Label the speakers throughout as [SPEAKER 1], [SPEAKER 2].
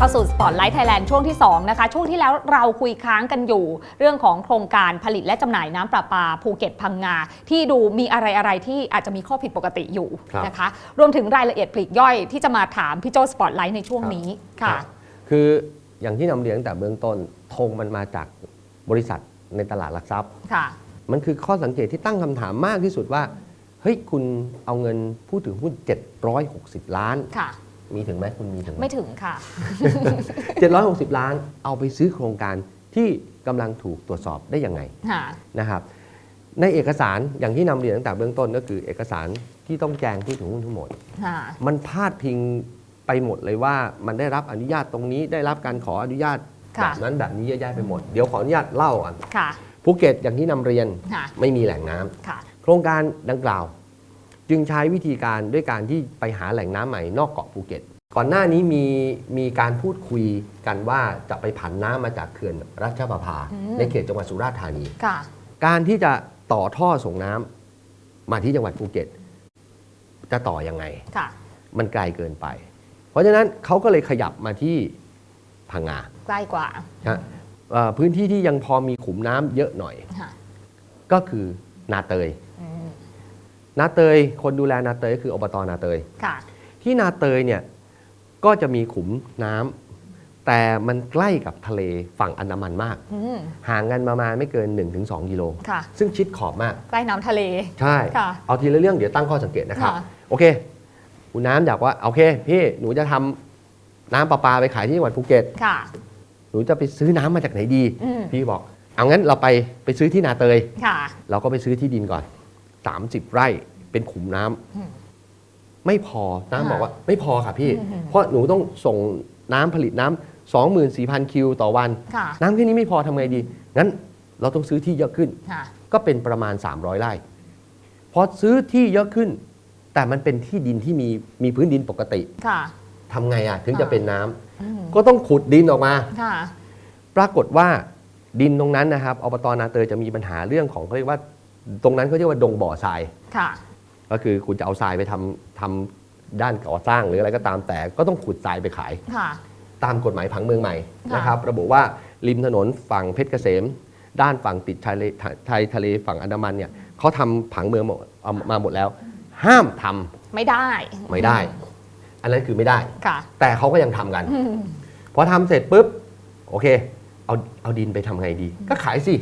[SPEAKER 1] เข้าสู่ Spotlight Thailand ช่วงที่ 2 นะคะ ช่วงที่แล้วเราคุยค้างกันอยู่ เรื่องของโครงการผลิตและจำหน่ายน้ำประปาภูเก็ตพังงา ที่ดูมีอะไรอะไรๆที่อาจจะมีข้อผิดปกติอยู่
[SPEAKER 2] ครับ
[SPEAKER 1] นะคะ รวมถึงรายละเอียดปลีกย่อยที่จะมาถามพี่โจ Spotlight ในช่วงนี้ค่ะ
[SPEAKER 2] รับคืออย่างที่นำเรียนตั้งแต่เบื้องต้นธงมันมาจากบริษัทในตลาดหลักทรัพย์
[SPEAKER 1] ค่ะ
[SPEAKER 2] มันคือข้อสังเกตที่ตั้งคำถามมากที่สุดว่าเฮ้ยคุณเอาเงินผู้ถือหุ้น760 ล้าน
[SPEAKER 1] ค่ะ
[SPEAKER 2] มีถึงไหมคุณมีถึงไหม
[SPEAKER 1] ไม่ถึงค่ะ
[SPEAKER 2] 760 ล้านเอาไปซื้อโครงการที่กำลังถูกตรวจสอบได้ยังไง
[SPEAKER 1] ค่ะ
[SPEAKER 2] นะครับ ในเอกสารอย่างที่นำเรียนตั้งแต่เบื้องต้นก็คือเอกสารที่ต้องแจ้งผู้ถือหุ้นทั้งหมด
[SPEAKER 1] ค่ะ
[SPEAKER 2] มันพาดพิงไปหมดเลยว่ามันได้รับอนุญาตตรงนี้ได้รับการขออนุญาต
[SPEAKER 1] ค่ะ
[SPEAKER 2] แบบนั้นแบบนี้เยอะแยะไปหมด เดี๋ยวขออนุญาตเล่าอะ
[SPEAKER 1] ค่ะ
[SPEAKER 2] ภูเก็ตอย่างที่นำเรียน
[SPEAKER 1] ค่ะ
[SPEAKER 2] ไม่มีแหล่งน้ำ
[SPEAKER 1] ค่ะ
[SPEAKER 2] โครงการดังกล่าว จึงใช้วิธีการด้วยการที่ไปหาแหล่งน้ำใหม่นอกเกาะภูเก็ต ก่อนหน้านี้มีมีการพูดคุยกันว่าจะไปผันน้ำมาจากเขื่อนรัชประภา
[SPEAKER 1] อืม
[SPEAKER 2] ในเขตจังหวัดสุราษฎร์ธานี
[SPEAKER 1] ค่ะ
[SPEAKER 2] การที่จะต่อท่อส่งน้ำมาที่จังหวัดภูเก็ต จะต่อยังไง
[SPEAKER 1] ค่ะ
[SPEAKER 2] มันไกลเกินไป เพราะฉะนั้นเขาก็เลยขยับมาที่พังงา
[SPEAKER 1] ใกล้กว่า
[SPEAKER 2] นะฮะเอ่อพื้นที่ที่ยังพอมีขุมน้ำเยอะหน่อย
[SPEAKER 1] ค่ะ
[SPEAKER 2] ก็คือนาเตย
[SPEAKER 1] อืม
[SPEAKER 2] นาเตยคนดูแลนาเตยก็คืออบตนาเตย
[SPEAKER 1] ค่ะ
[SPEAKER 2] ที่นาเตยเนี่ยก็จะมีขุมน้ำแต่มันใกล้กับทะเลฝั่งอันดามันมาก
[SPEAKER 1] อืม
[SPEAKER 2] ห่างกันประมาณไม่เกิน 1-2 กิโล
[SPEAKER 1] ค่ะ
[SPEAKER 2] ซึ่งชิดขอบมาก
[SPEAKER 1] ใกล้น้ำทะเล
[SPEAKER 2] ใช่
[SPEAKER 1] ค่ะ
[SPEAKER 2] เอาทีละเรื่องเดี๋ยวตั้งข้อสังเกตนะครับ
[SPEAKER 1] ค่ะ
[SPEAKER 2] โอเค คุณน้ำอยากว่า โอเค พี่หนูจะทำน้ำประปาไปขายที่จังหวัดภูเก็ต
[SPEAKER 1] ค่ะ
[SPEAKER 2] หนูจะไปซื้อน้ำมาจากไหนดี
[SPEAKER 1] อืม
[SPEAKER 2] พี่บอก เอางั้นเราไปไปซื้อที่นาเตย
[SPEAKER 1] ค่ะ
[SPEAKER 2] เราก็ไปซื้อที่ดินก่อน 30 ไร่เป็นขุมน้ำ
[SPEAKER 1] อืม
[SPEAKER 2] ไม่พอน้ำ
[SPEAKER 1] ค่ะ
[SPEAKER 2] บอกว่าไม่พอค่ะพี่
[SPEAKER 1] อืม
[SPEAKER 2] เพราะหนูต้องส่งน้ำผลิตน้ำ24,000 คิวต่อวัน
[SPEAKER 1] ค่ะ
[SPEAKER 2] น้ำแค่นี้ไม่พอทำไงดี งั้นเราต้องซื้อที่เยอะขึ้น
[SPEAKER 1] ค่ะ
[SPEAKER 2] ก็เป็นประมาณ 300 ไร่พอซื้อที่เยอะขึ้น แต่มันเป็นที่ดินที่มีมีพื้นดินปกติ
[SPEAKER 1] ค่ะ
[SPEAKER 2] ทำไงอะ ถึงจะ
[SPEAKER 1] อ่า
[SPEAKER 2] เป็นน้ำ
[SPEAKER 1] อืม
[SPEAKER 2] ก็ต้องขุดดินออกมา
[SPEAKER 1] ค่ะ
[SPEAKER 2] ปรากฏว่าดินตรงนั้นนะครับอบตนาเตยจะมีปัญหาเรื่องของเขาเรียกว่า ตรงนั้นเขาเรียกว่าดงบ่อทราย
[SPEAKER 1] ค่ะ
[SPEAKER 2] ก็คือคุณจะเอาทรายไปทำทำด้านก่อสร้างหรืออะไรก็ตามแต่ก็ต้องขุดทรายไปขาย
[SPEAKER 1] ค่ะ
[SPEAKER 2] ตามกฎหมายผังเมืองใหม่
[SPEAKER 1] ค่ะ
[SPEAKER 2] นะครับ ระบุว่าริมถนนฝั่งเพชรเกษม ด้านฝั่งติดชายเลไทยทะเลฝั่งอันดามันเนี่ยเขาทำผังเมืองหมดเอามาหมดแล้ว ห้ามทำ
[SPEAKER 1] ไม่ได้
[SPEAKER 2] ไม่ได้ อันนั้นคือไม่ได้
[SPEAKER 1] ค่ะ
[SPEAKER 2] แต่เขาก็ยังทำกัน
[SPEAKER 1] อืม
[SPEAKER 2] พอทำเสร็จปุ๊บ โอเค เอาเอาดินไปทำไงดี ก็ขายสิ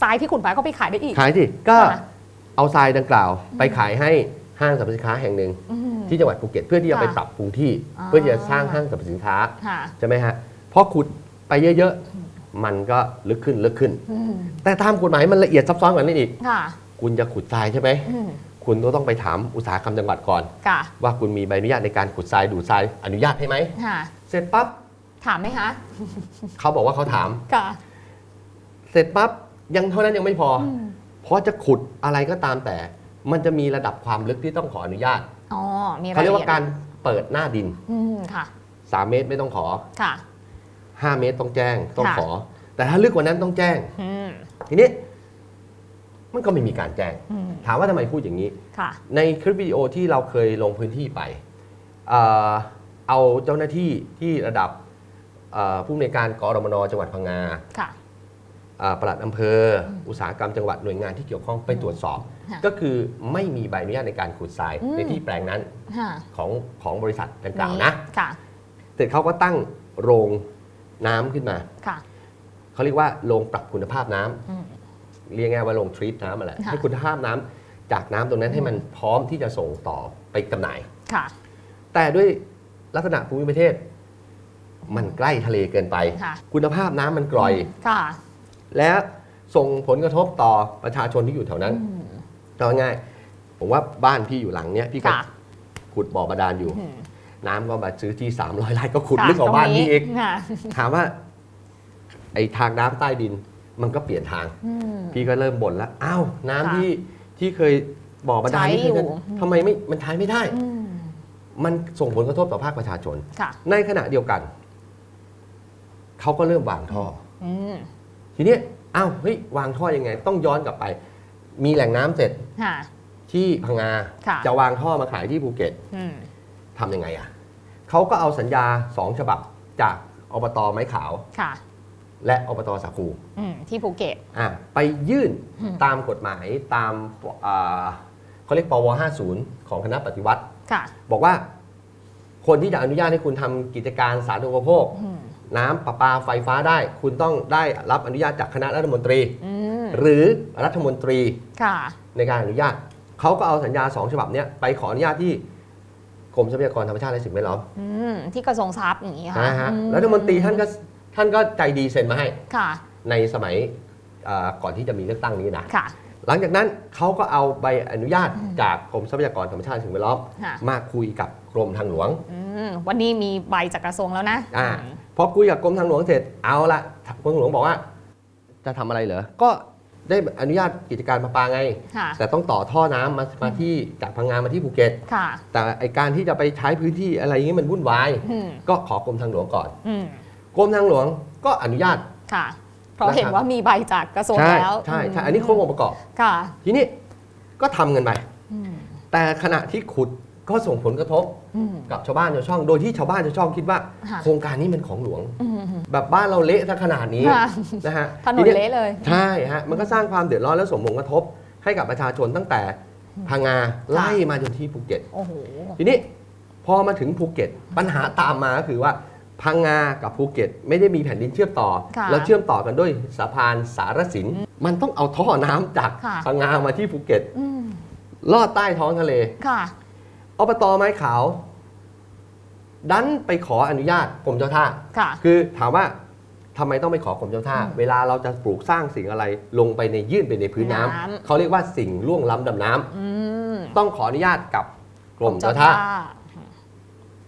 [SPEAKER 1] ทรายที่ขุดไปก็ไปขายได้อีก
[SPEAKER 2] ขายสิก็
[SPEAKER 1] ค่ะ
[SPEAKER 2] เอาทรายดังกล่าว ไปขายให้ห้างสรรพสินค้าแห่งหนึ่ง
[SPEAKER 1] อืม
[SPEAKER 2] ที่จังหวัดภูเก็ตเพื่อที่จะไป
[SPEAKER 1] ค่ะ
[SPEAKER 2] ปรับปรุงที่
[SPEAKER 1] อ่า
[SPEAKER 2] เพื่อที่จะสร้างห้างสรรพสินค้า
[SPEAKER 1] ค่ะ
[SPEAKER 2] ใช่ไหมฮะพอขุดไปเยอะๆ มันก็ลึกขึ้นลึกขึ้น
[SPEAKER 1] อืม
[SPEAKER 2] แต่ตามกฎหมายมันละเอียดซับซ้อนกว่านั้นอีก
[SPEAKER 1] ค่ะ
[SPEAKER 2] คุณจะขุดทรายใช่ไหม
[SPEAKER 1] อืม
[SPEAKER 2] คุณก็ต้องไปถามอุตสาหกรรมจังหวัดก่อน
[SPEAKER 1] ค่ะ
[SPEAKER 2] ว่าคุณมีใบอนุญาตในการขุดทรายดูดทรายอนุญาตให้ไหม
[SPEAKER 1] ค่ะ
[SPEAKER 2] เสร็จปั๊บ
[SPEAKER 1] ถามไหมคะ
[SPEAKER 2] เขาบอกว่าเขาถาม
[SPEAKER 1] ค่ะ
[SPEAKER 2] เสร็จปั๊บ ยังเท่านั้นยังไม่พออ
[SPEAKER 1] อืม
[SPEAKER 2] เพราะจะขุดอะไรก็ตามแต่ มันจะมีระดับความลึกที่ต้องขออนุญาต
[SPEAKER 1] อ๋อมีราย
[SPEAKER 2] เขาเรียก
[SPEAKER 1] ละเอี
[SPEAKER 2] ว่าย
[SPEAKER 1] ด
[SPEAKER 2] การเปิดหน้าดิน
[SPEAKER 1] อืมค่ะ
[SPEAKER 2] 3เมตรไม่ต้องขอ
[SPEAKER 1] ค่ะ
[SPEAKER 2] 5เมตรต้องแจ้งต้อง
[SPEAKER 1] ค่ะ
[SPEAKER 2] ขอ แต่ถ้าลึกกว่านั้นต้องแจ้ง
[SPEAKER 1] อืม
[SPEAKER 2] ทีนี้มันก็ไม่มีการแจ้ง
[SPEAKER 1] อืม
[SPEAKER 2] ถามว่าทำไมพูดอย่างนี้
[SPEAKER 1] ค่ะ
[SPEAKER 2] ในคลิปวิดีโอที่เราเคยลงพื้นที่ไป เอ่อเอาเจ้าหน้าที่ที่ระดับเอ่อผู้อำนวยการกรมนจังหวัดพังงา
[SPEAKER 1] ค่ะ
[SPEAKER 2] เอ่อ ปลัดอำเภอ อุตสาหกรรมจังหวัดหน่วยงานที่เกี่ยวข้องไปตรวจสอบ
[SPEAKER 1] ค่ะ
[SPEAKER 2] ก็คือไม่มีใบอนุญาตในการขุดทราย
[SPEAKER 1] อืม
[SPEAKER 2] ในที่แปลงนั้น
[SPEAKER 1] ค่ะ
[SPEAKER 2] ของของบริษัทดังกล่าวนะ
[SPEAKER 1] ค่ะ
[SPEAKER 2] เสร็จเขาก็ตั้งโรงน้ำขึ้นมา
[SPEAKER 1] ค่ะ
[SPEAKER 2] เขาเรียกว่าโรงปรับคุณภาพน้ำ
[SPEAKER 1] อืม
[SPEAKER 2] เรียกง่ายว่าโรงทรีตน้ำอะไร
[SPEAKER 1] ค่ะ
[SPEAKER 2] ให้คุณภาพน้ำจากน้ำตรงนั้นให้มันพร้อมที่จะส่งต่อไปจำหน่าย
[SPEAKER 1] ค่ะ
[SPEAKER 2] แต่ด้วยลักษณะภูมิประเทศ มันใกล้ทะเลเกินไป
[SPEAKER 1] ค่ะ
[SPEAKER 2] คุณภาพน้ำมันกร่อย
[SPEAKER 1] ค่ะ
[SPEAKER 2] และส่งผลกระทบต่อประชาชนที่อยู่แถวนั้น
[SPEAKER 1] อืม
[SPEAKER 2] เอาง่ายๆผมว่าบ้านพี่อยู่หลังเนี้ยพี่ก็
[SPEAKER 1] ค่ะ
[SPEAKER 2] ขุดบ่อบาดาลอยู่
[SPEAKER 1] อืม
[SPEAKER 2] น้ำก็มาซื้อที่ 300ไร่ก็ขุด
[SPEAKER 1] ค่ะ
[SPEAKER 2] ลึกกว่าบ้านพี่อีก
[SPEAKER 1] ค่ะ
[SPEAKER 2] ถามว่า ไอ้ทางน้ำใต้ดินมันก็เปลี่ยนทาง
[SPEAKER 1] อืม
[SPEAKER 2] พี่ก็เริ่มบ่นแล้วอ้าวน้ำ
[SPEAKER 1] ค่ะ
[SPEAKER 2] ที่ที่เคยบ่อบาดาลนี่
[SPEAKER 1] ใช้อยู่
[SPEAKER 2] คือทำไมไม่มันใช้ไม่ได้
[SPEAKER 1] อืม
[SPEAKER 2] มันส่งผลกระทบต่อภาคประชาชน
[SPEAKER 1] ค่ะ
[SPEAKER 2] ในขณะเดียวกัน เขาก็เริ่มวางท่อ
[SPEAKER 1] อืม
[SPEAKER 2] ทีนี้อ้าวเฮ้ยวางท่อยังไง ต้องย้อนกลับไป มีแหล่งน้ำเสร็จ
[SPEAKER 1] ค่ะ
[SPEAKER 2] ที่พังงา
[SPEAKER 1] ค่ะ
[SPEAKER 2] จะวางท่อมาขายที่ภูเก็ต
[SPEAKER 1] อืม
[SPEAKER 2] ทำยังไงอะเขาก็เอาสัญญาสองฉบับจากอบตไม้ขาว
[SPEAKER 1] ค่ะ
[SPEAKER 2] และอบตสาคู
[SPEAKER 1] อืมที่ภูเก็ต
[SPEAKER 2] อะไปยื่น
[SPEAKER 1] อืม
[SPEAKER 2] ตามกฎหมายตามอ่าเขาเรียกปว 50 ของคณะปฏิวัติ
[SPEAKER 1] ค่ะ
[SPEAKER 2] บอกว่าคนที่จะอนุญาตให้คุณทำกิจการสาธารณูปโภค
[SPEAKER 1] อืม
[SPEAKER 2] น้ำประปาไฟฟ้าได้ คุณต้องได้รับอนุญาตจากคณะรัฐมนตรี
[SPEAKER 1] อืม
[SPEAKER 2] หรือรัฐมนตรี
[SPEAKER 1] ค่ะ
[SPEAKER 2] ในการอนุญาตเขาก็เอาสัญญาสองฉบับเนี้ยไปขออนุญาตที่กรมทรัพยากรธรรมชาติและสิ่งแวดล้อม
[SPEAKER 1] อืมที่กระทรวงทรัพย์อย่างนี้ค่ะ
[SPEAKER 2] นะฮะ
[SPEAKER 1] อืม
[SPEAKER 2] รัฐมนตรีท่านก็ท่านก็ใจดีเซ็นมาให้
[SPEAKER 1] ค่ะ
[SPEAKER 2] ในสมัยอ่าก่อนที่จะมีเลือกตั้งนี้นะ
[SPEAKER 1] ค่ะ
[SPEAKER 2] หลังจากนั้นเขาก็เอาใบอนุญาต
[SPEAKER 1] อืม
[SPEAKER 2] จากกรมทรัพยากรธรรมชาติและสิ่งแวดล้อม
[SPEAKER 1] ค่ะ
[SPEAKER 2] มาคุยกับกรมทางหลวง
[SPEAKER 1] อืมวันนี้มีใบจากกระทรวงแล้วนะ
[SPEAKER 2] อ่า
[SPEAKER 1] อืม
[SPEAKER 2] พอคุยกับกรมทางหลวงเสร็จเอาละกรมทางหลวงบอกว่า จะทำอะไรเหรอ ก็ได้อนุญาตกิจการประปาไง
[SPEAKER 1] ค่ะ
[SPEAKER 2] แต่ต้องต่อท่อน้ำมามาที่จากพังงามาที่ภูเก็ต
[SPEAKER 1] ค่ะ
[SPEAKER 2] แต่ไอการที่จะไปใช้พื้นที่อะไรอย่างนี้มันวุ่นวาย
[SPEAKER 1] อืม
[SPEAKER 2] ก็ขอกรมทางหลวงก่อน
[SPEAKER 1] อืม
[SPEAKER 2] กรมทางหลวงก็อนุญาต
[SPEAKER 1] ค่ะ เพราะ
[SPEAKER 2] นะครับ
[SPEAKER 1] เห็นว่ามีใบจากกระทรวง
[SPEAKER 2] ใช่
[SPEAKER 1] แล้ว
[SPEAKER 2] ใช่ใช่
[SPEAKER 1] ม
[SPEAKER 2] อันนี้ครบองค์ประกอบ
[SPEAKER 1] ค่ะ
[SPEAKER 2] ทีนี้ก็ทำกันไป
[SPEAKER 1] อืม
[SPEAKER 2] แต่ขณะที่ขุด ก็ส่งผลกระทบ
[SPEAKER 1] อืม
[SPEAKER 2] กับชาวบ้านชาวช่อง โดยที่ชาวบ้านชาวช่องคิดว่า
[SPEAKER 1] ค่ะ
[SPEAKER 2] โครงการนี้เป็นของหลวง
[SPEAKER 1] อืม
[SPEAKER 2] แบบบ้านเราเละซะขนาดนี้
[SPEAKER 1] ค่ะ
[SPEAKER 2] นะฮะ
[SPEAKER 1] ถนน
[SPEAKER 2] ที
[SPEAKER 1] เละเลย
[SPEAKER 2] ใช่ฮะมันก็สร้างความเดือดร้อนและส่งผลกระทบ ให้กับประชาชนตั้งแต่พังงาไล่มาจนที่ภูเก็ต
[SPEAKER 1] โอ้โห
[SPEAKER 2] ทีนี้พอมาถึงภูเก็ตปัญหาตามมาก็คือว่าพังงากับภูเก็ต ไม่ได้มีแผ่นดินเชื่อมต่อ
[SPEAKER 1] ค่ะ
[SPEAKER 2] แล้วเชื่อมต่อกันด้วยสะพานสารสิน มันต้องเอาท่อน้ำจาก
[SPEAKER 1] ค่ะ
[SPEAKER 2] พังงามาที่ภูเก็ต
[SPEAKER 1] อืม
[SPEAKER 2] ลอดใต้ท้องทะเล
[SPEAKER 1] ค่ะ
[SPEAKER 2] อบตไม้ขาว ดันไปขออนุญาตกรมเจ้าท่า
[SPEAKER 1] ค่ะ
[SPEAKER 2] คือถามว่าทำไมต้องไปขอกรมเจ้าท่า
[SPEAKER 1] อืม
[SPEAKER 2] เวลาเราจะปลูกสร้างสิ่งอะไรลงไปในยื่นไปในพื้นน้ำ
[SPEAKER 1] น้ำ
[SPEAKER 2] เขาเรียกว่าสิ่งล่วงล้ำดำน้ำ
[SPEAKER 1] อืม
[SPEAKER 2] ต้องขออนุญาตกับกรมเจ้าท่า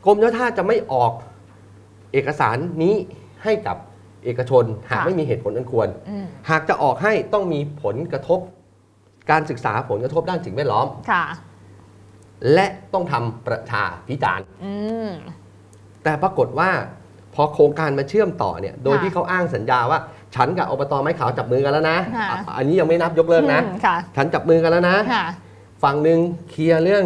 [SPEAKER 2] กรมเจ้าท่าจะไม่ออกเอกสารนี้ให้กับเอกชน หาก
[SPEAKER 1] ค่ะ
[SPEAKER 2] ไม่มีเหตุผลอันควร
[SPEAKER 1] อืม
[SPEAKER 2] หากจะออกให้ต้องมีผลกระทบ การศึกษาผลกระทบด้านสิ่งแวดล้อม
[SPEAKER 1] ค่ะ
[SPEAKER 2] และต้องทำประชาพิจารณ์
[SPEAKER 1] อืม
[SPEAKER 2] แต่ปรากฏว่า พอโครงการมาเชื่อมต่อเนี่ย โดย
[SPEAKER 1] ค่ะ
[SPEAKER 2] ที่เขาอ้างสัญญาว่า ฉันกับอบตไม้ขาวจับมือกันแล้วนะ
[SPEAKER 1] ค่ะ
[SPEAKER 2] อะอันนี้ยังไม่นับยกเลิกนะ
[SPEAKER 1] อืมค่ะ
[SPEAKER 2] ฉันจับมือกันแล้วนะ
[SPEAKER 1] ค่ะ
[SPEAKER 2] ฝั่งหนึ่งเคลียร์เรื่อง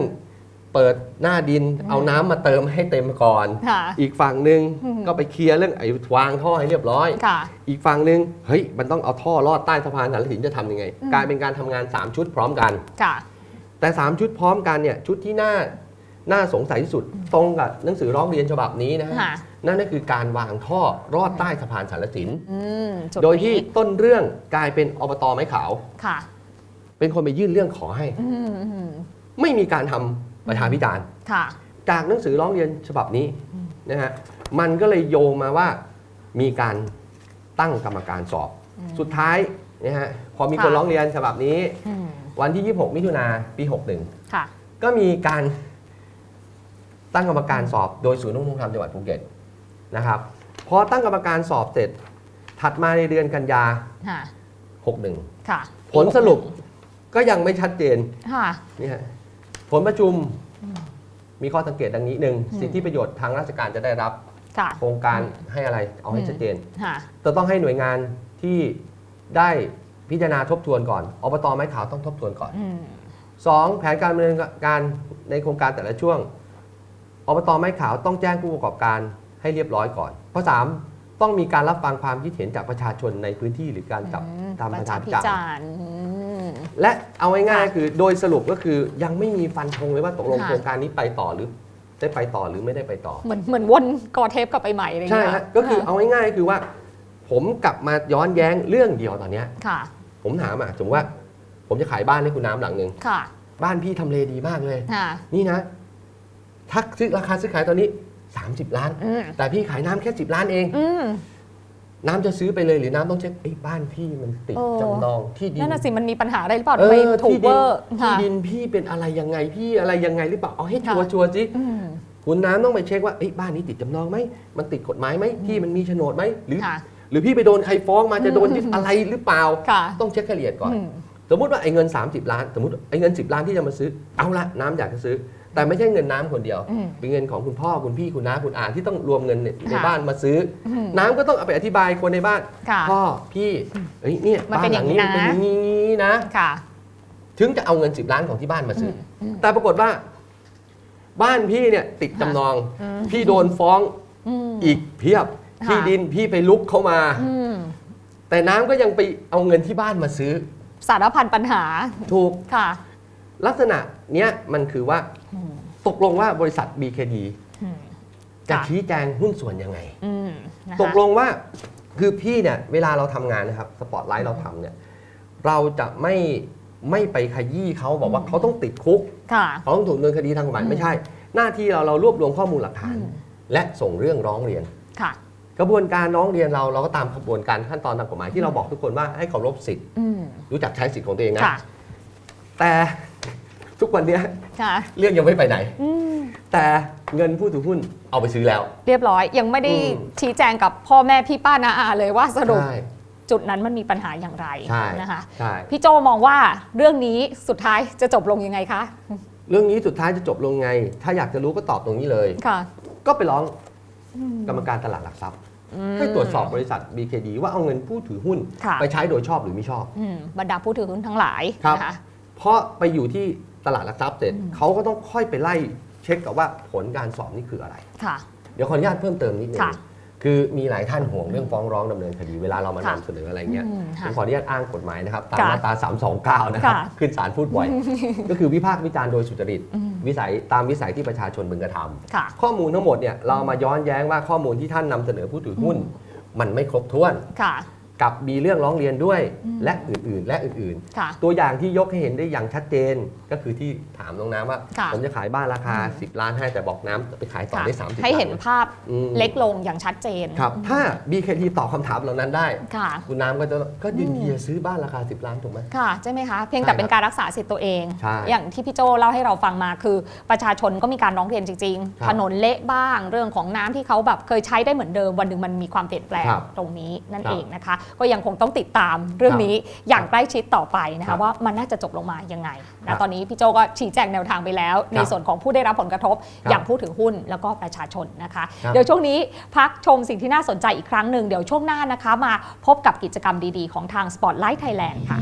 [SPEAKER 2] เปิดหน้าดิน
[SPEAKER 1] อืม
[SPEAKER 2] เอาน้ำมาเติมให้เต็มก่อน
[SPEAKER 1] ค่ะ
[SPEAKER 2] อีกฝั่งหนึ่ง
[SPEAKER 1] อืม
[SPEAKER 2] ก็ไปเคลียร์เรื่องไอ้วางท่อให้เรียบร้อย
[SPEAKER 1] ค่ะ
[SPEAKER 2] อีกฝั่งหนึ่งเฮ้ยมันต้องเอาท่อลอดใต้สะพานสารสินจะทำยังไง
[SPEAKER 1] อืม
[SPEAKER 2] กลายเป็นการทำงาน 3 ชุดพร้อมกัน
[SPEAKER 1] ค่ะ
[SPEAKER 2] แต่ 3 ชุดพร้อมกันเนี่ยชุดที่น่าน่าสงสัยที่สุดตรงกับหนังสือร้องเรียนฉบับนี้นะฮะ
[SPEAKER 1] ค่ะ
[SPEAKER 2] นั่นก็คือการวางท่อรอดใต้สะพานสารสิน
[SPEAKER 1] อืมจุ
[SPEAKER 2] โดยที่
[SPEAKER 1] นี้
[SPEAKER 2] ต้นเรื่องกลายเป็นอบตไม้ขาว
[SPEAKER 1] ค่ะ
[SPEAKER 2] เป็นคนไปยื่นเรื่องขอให้
[SPEAKER 1] อืมอืม
[SPEAKER 2] ไม่มีการทำประชาพิจารณ์
[SPEAKER 1] ค่ะ
[SPEAKER 2] จากหนังสือร้องเรียนฉบับนี้นะฮะมันก็เลยโยงมาว่ามีการตั้งกรรมการสอบ
[SPEAKER 1] อืม
[SPEAKER 2] สุดท้ายนะฮะพอมี
[SPEAKER 1] ค่ะ
[SPEAKER 2] คนร้องเรียนฉบับนี้
[SPEAKER 1] อืม
[SPEAKER 2] วันที่ 26 มิถุนาปี 61
[SPEAKER 1] ค่ะ
[SPEAKER 2] ก็มีการตั้งกรรมการสอบโดยศูนย์ดำรงธรรมจังหวัดภูเก็ตนะครับพอตั้งกรรมการสอบเสร็จถัดมาในเดือนกันยา
[SPEAKER 1] ค่ะ
[SPEAKER 2] 61
[SPEAKER 1] ค่ะ
[SPEAKER 2] ผลสรุปก็ยังไม่ชัดเจน
[SPEAKER 1] ค่ะ
[SPEAKER 2] นี่ฮะผลประชุมมีข้อสังเกตดังนี้หนึ่ง
[SPEAKER 1] อืม
[SPEAKER 2] สิทธิประโยชน์ทางราชการจะได้รับ
[SPEAKER 1] ค่ะ
[SPEAKER 2] โครงการให้อะไรเอาให้
[SPEAKER 1] อืม
[SPEAKER 2] ชัดเจน
[SPEAKER 1] ค่ะ
[SPEAKER 2] จะต้องให้หน่วยงานที่ได้ พิจารณาทบทวนก่อนอบตไม้ขาวต้องทบทวนก่อน
[SPEAKER 1] อืม
[SPEAKER 2] สองแผนการดำเนินการในโครงการแต่ละช่วงอบตไม้ขาวต้องแจ้งผู้ประกอบการให้เรียบร้อยก่อนข้อสามต้องมีการรับฟังความคิดเห็นจากประชาชนในพื้นที่หรือการจับ
[SPEAKER 1] อืม
[SPEAKER 2] ตาม
[SPEAKER 1] ป
[SPEAKER 2] ประระ
[SPEAKER 1] ชา
[SPEAKER 2] ชา
[SPEAKER 1] พิ
[SPEAKER 2] พิจาร
[SPEAKER 1] จา
[SPEAKER 2] ณ์
[SPEAKER 1] รณ์อืม
[SPEAKER 2] และเอาง่ายๆ
[SPEAKER 1] ค่ะ
[SPEAKER 2] คือโดยสรุปก็คือยังไม่มีฟันธงเลยว่าตกลง
[SPEAKER 1] ค่ะ
[SPEAKER 2] โครงการนี้ไปต่อหรือได้ไปต่อหรือไม่ได้ไปต่อ
[SPEAKER 1] เหมือนเหมือนวนกอเทปกลับไปใหม่อะไรอย่าง
[SPEAKER 2] ใช่
[SPEAKER 1] เงี้ย
[SPEAKER 2] ฮะก็คือเอาง่ายๆคือว่า ผมกลับมาย้อนแย้งเรื่องเดียวตอนเนี้ย
[SPEAKER 1] ค่ะ
[SPEAKER 2] ผมถามอะสมมติว่า ผมจะขายบ้านให้คุณน้ำหลังหนึ่ง
[SPEAKER 1] ค่ะ
[SPEAKER 2] บ้านพี่ทำเลดีมากเลย
[SPEAKER 1] ค่ะ
[SPEAKER 2] นี่นะ ถ้าซื้อราคาซื้อขายตอนนี้ 30 ล้าน
[SPEAKER 1] อืม
[SPEAKER 2] แต่พี่ขายน้ำแค่ 10 ล้านเอง
[SPEAKER 1] อืม
[SPEAKER 2] น้ำจะซื้อไปเลยหรือน้ำต้องเช็คไอ้ยบ้านพี่มันติด
[SPEAKER 1] เออ
[SPEAKER 2] จำนองที่ดิน
[SPEAKER 1] นั่นน่ะสิมันมีปัญหาอะไรหรือเปล่า
[SPEAKER 2] เอ
[SPEAKER 1] ทำไม
[SPEAKER 2] อ
[SPEAKER 1] ถู
[SPEAKER 2] ที่
[SPEAKER 1] กเว
[SPEAKER 2] ดิน
[SPEAKER 1] อร์
[SPEAKER 2] ที่
[SPEAKER 1] ค่ะ
[SPEAKER 2] ดินพี่เป็นอะไรยังไงพี่อะไรยังไงหรือเปล่าเอาให้
[SPEAKER 1] ค่ะ
[SPEAKER 2] ชัวร์ชัวร์ๆสิ
[SPEAKER 1] อืม
[SPEAKER 2] คุณน้ำต้องไปเช็คว่าเอ้ยบ้านนี้ติดจำนองไหม มันติดกฎหมายไหมที่มันมีโฉนดไหมหรือ
[SPEAKER 1] ค่ะ
[SPEAKER 2] หรือพี่ไปโดนใครฟ้องมาจะโดนยึด
[SPEAKER 1] อืม
[SPEAKER 2] อะไรหรือเปล่า
[SPEAKER 1] ค่ะ
[SPEAKER 2] ต้องเช็คละเอียดก่อน
[SPEAKER 1] อืม
[SPEAKER 2] สมมติว่าไอ้เงิน 30 ล้าน สมมติไอ้เงิน 10 ล้านที่จะมาซื้อ เอาละน้ำอยากจะซื้อ แต่ไม่ใช่เงินน้ำคนเดียว
[SPEAKER 1] อืม
[SPEAKER 2] เป็นเงินของคุณพ่อคุณพี่คุณน้าคุณอาที่ต้องรวมเงินในใน
[SPEAKER 1] ค่ะ
[SPEAKER 2] บ้านมาซื้อ
[SPEAKER 1] อืม
[SPEAKER 2] น้ำก็ต้องเอาไปอธิบายคนในบ้าน
[SPEAKER 1] ค่ะ
[SPEAKER 2] พ่อพี่เอ้ยเนี่ย
[SPEAKER 1] มัน
[SPEAKER 2] บ้า
[SPEAKER 1] เป็น
[SPEAKER 2] นหลังนี้
[SPEAKER 1] อย่างนี้
[SPEAKER 2] มัน
[SPEAKER 1] นะ
[SPEAKER 2] เป็นอย่างนี้นะ
[SPEAKER 1] ค่ะ
[SPEAKER 2] ถึงจะเอาเงิน 10 ล้านของที่บ้านมาซื้ออ
[SPEAKER 1] อืม
[SPEAKER 2] แต่ปรากฏว่า บ้านพี่เนี่ยติดจำนอง
[SPEAKER 1] อืม
[SPEAKER 2] พี่โดนฟ้อง
[SPEAKER 1] อืม
[SPEAKER 2] อีกเพียบ
[SPEAKER 1] ค่ะ
[SPEAKER 2] ที่ดินพี่ไปลุกเข้ามา
[SPEAKER 1] อืม
[SPEAKER 2] แต่น้ำก็ยังไปเอาเงินที่บ้านมาซื้อ
[SPEAKER 1] สารพันปัญหา
[SPEAKER 2] ถูก
[SPEAKER 1] ค่ะ
[SPEAKER 2] ลักษณะเนี้ยมันคือว่า
[SPEAKER 1] อืม
[SPEAKER 2] ตกลงว่าบริษัท BKD
[SPEAKER 1] อืม
[SPEAKER 2] จะ
[SPEAKER 1] ค่ะ
[SPEAKER 2] ชี้แจงหุ้นส่วนยังไง
[SPEAKER 1] อืมนะคะ
[SPEAKER 2] ตกลงว่าคือพี่เนี่ยเวลาเราทำงานนะครับสปอตไลท์เราทำเนี่ยเราจะไม่ไม่ไปขยี้เขาบอกว่าเขาต้องติดคุก
[SPEAKER 1] ค่ะ
[SPEAKER 2] เขาต้องถูกดำเนินคดีทางกฎหมาย
[SPEAKER 1] อืม
[SPEAKER 2] ไม่ใช่ หน้าที่เราเรารวบรวมข้อมูลหลักฐาน
[SPEAKER 1] อืม
[SPEAKER 2] และส่งเรื่องร้องเรียน
[SPEAKER 1] ค่ะ
[SPEAKER 2] กระบวนการร้องเรียนเราเราก็ตามกระบวนการขั้นตอนทางกฎหมายที่เราบอกทุกคนว่าให้เคารพสิทธิ์
[SPEAKER 1] อืม
[SPEAKER 2] รู้จักใช้สิทธิ์ของตัวเองนะ
[SPEAKER 1] ค่ะ
[SPEAKER 2] แต่ทุกวันเนี้ย
[SPEAKER 1] ค่ะ
[SPEAKER 2] เรื่องยังไม่ไปไหน
[SPEAKER 1] อืม
[SPEAKER 2] แต่เงินผู้ถือหุ้นเอาไปซื้อแล้ว
[SPEAKER 1] เรียบร้อยยังไม่ได้
[SPEAKER 2] อืม
[SPEAKER 1] ชี้แจงกับพ่อแม่พี่ป้านาอาเลยว่าสรุป
[SPEAKER 2] ใช่
[SPEAKER 1] จุดนั้นมันมีปัญหาอย่างไร
[SPEAKER 2] ใช่
[SPEAKER 1] นะคะ
[SPEAKER 2] ใช่
[SPEAKER 1] พี่โจมองว่าเรื่องนี้สุดท้ายจะจบลงยังไงคะ
[SPEAKER 2] เรื่องนี้สุดท้ายจะจบลงไง ถ้าอยากจะรู้ก็ตอบตรงนี้เลย
[SPEAKER 1] ค่ะ
[SPEAKER 2] ก็ไปร้อง กรรมการตลาดหลักทรัพย์ ให้ตรวจสอบบริษัท BKD ว่าเอาเงินผู้ถือหุ้น
[SPEAKER 1] ค่ะ
[SPEAKER 2] ไปใช้โดยชอบหรือไม่ชอบ
[SPEAKER 1] อืมบรรดาผู้ถือหุ้นทั้งหลาย
[SPEAKER 2] ครับ
[SPEAKER 1] นะคะ
[SPEAKER 2] เพราะไปอยู่ที่ตลาดหลักทรัพย์เสร็จเขาก็ต้องค่อยไปไล่เช็คกับว่าผลการสอบนี่คืออะไร
[SPEAKER 1] ค่ะ
[SPEAKER 2] เดี๋ยวขออนุญาตเพิ่มเติมนิดนึง
[SPEAKER 1] ค่ะ
[SPEAKER 2] คือมีหลายท่านห่วงเรื่องฟ้องร้องดำเนินคดีเวลาเรามา
[SPEAKER 1] ค่ะ
[SPEAKER 2] นำเสนออะไรเงี้ย
[SPEAKER 1] อืม
[SPEAKER 2] ผ
[SPEAKER 1] ค่ะ
[SPEAKER 2] มขออนุญาตอ้างกฎหมายนะครับตาม
[SPEAKER 1] ค่ะ
[SPEAKER 2] มาตรา329 นะครับ
[SPEAKER 1] ค่ะ
[SPEAKER 2] ขึ้นศาลพูดบ่อย ก็คือวิพากษ์วิจารณ์โดยสุจริต
[SPEAKER 1] อืม
[SPEAKER 2] วิสัยตามวิสัยที่ประชาชนพึงกระทำ
[SPEAKER 1] ค่ะ
[SPEAKER 2] ข้อมูลทั้งหมดเนี่ยเรามาย้อนแย้งว่าข้อมูลที่ท่านนำเสนอผู้ถือหุ้น มันไม่ครบถ้วน
[SPEAKER 1] ค่ะ
[SPEAKER 2] กับมีเรื่องร้องเรียนด้วย
[SPEAKER 1] อืม
[SPEAKER 2] และอื่นๆ และอื่น
[SPEAKER 1] ค่ะ
[SPEAKER 2] ๆตัวอย่างที่ยกให้เห็นได้อย่างชัดเจนก็คือที่ถามน้องน้ำว่า
[SPEAKER 1] ค่ะ
[SPEAKER 2] ผมจะขายบ้านราคา 10 ล้านให้แต่บอกน้ำจะไปขายต่อได้ 30
[SPEAKER 1] ให้เห็น
[SPEAKER 2] ล้าน
[SPEAKER 1] ภาพ
[SPEAKER 2] อืม
[SPEAKER 1] เล็กลงอย่างชัดเจน
[SPEAKER 2] ครับถ้า BKT ตอบคำถามเหล่านั้นได้
[SPEAKER 1] ค่ะ
[SPEAKER 2] คุณน้ำก็จะก็ยินดี
[SPEAKER 1] อืม
[SPEAKER 2] จะซื้อบ้านราคา 10 ล้านถูกไหม
[SPEAKER 1] ค่ะใช่ไหมคะเพียงแต่
[SPEAKER 2] ใช่ครับ
[SPEAKER 1] เป็นการรักษาสิทธิ์ตัวเอง
[SPEAKER 2] ใช่
[SPEAKER 1] อย่างที่พี่โจเล่าให้เราฟังมาคือประชาชนก็มีการร้องเรียนจริง
[SPEAKER 2] ครับ
[SPEAKER 1] ๆถนนเละบ้างเรื่องของน้ำที่เขาแบบเคยใช้ได้เหมือนเดิมวันหนึ่งมันมีความเปลี่ยนแปลง
[SPEAKER 2] ครับ
[SPEAKER 1] ตรงนี้นั่น
[SPEAKER 2] ครับ
[SPEAKER 1] เองนะคะก็ยังคงต้องติดตามเรื่องนี้อย่างใกล้ชิดต่อไปนะ
[SPEAKER 2] ครั
[SPEAKER 1] คะ
[SPEAKER 2] บ
[SPEAKER 1] ว่ามันน่าจะจบลงมายังไง
[SPEAKER 2] ครั
[SPEAKER 1] นะ
[SPEAKER 2] บ
[SPEAKER 1] ตอนนี้พี่โจก็ชี้แจงแนวทางไปแล้ว ในส่วนของผู้ได้รับผลกระทบ
[SPEAKER 2] ครับ
[SPEAKER 1] อย่างผู้ถือหุ้นแล้วก็ประชาชนนะคะ
[SPEAKER 2] ครับ
[SPEAKER 1] เดี๋ยวช่วงนี้พักชมสิ่งที่น่าสนใจอีกครั้งหนึ่งเดี๋ยวช่วงหน้านะคะ มาพบกับกิจกรรมดีๆ ของทาง Spotlight Thailand ค่ะ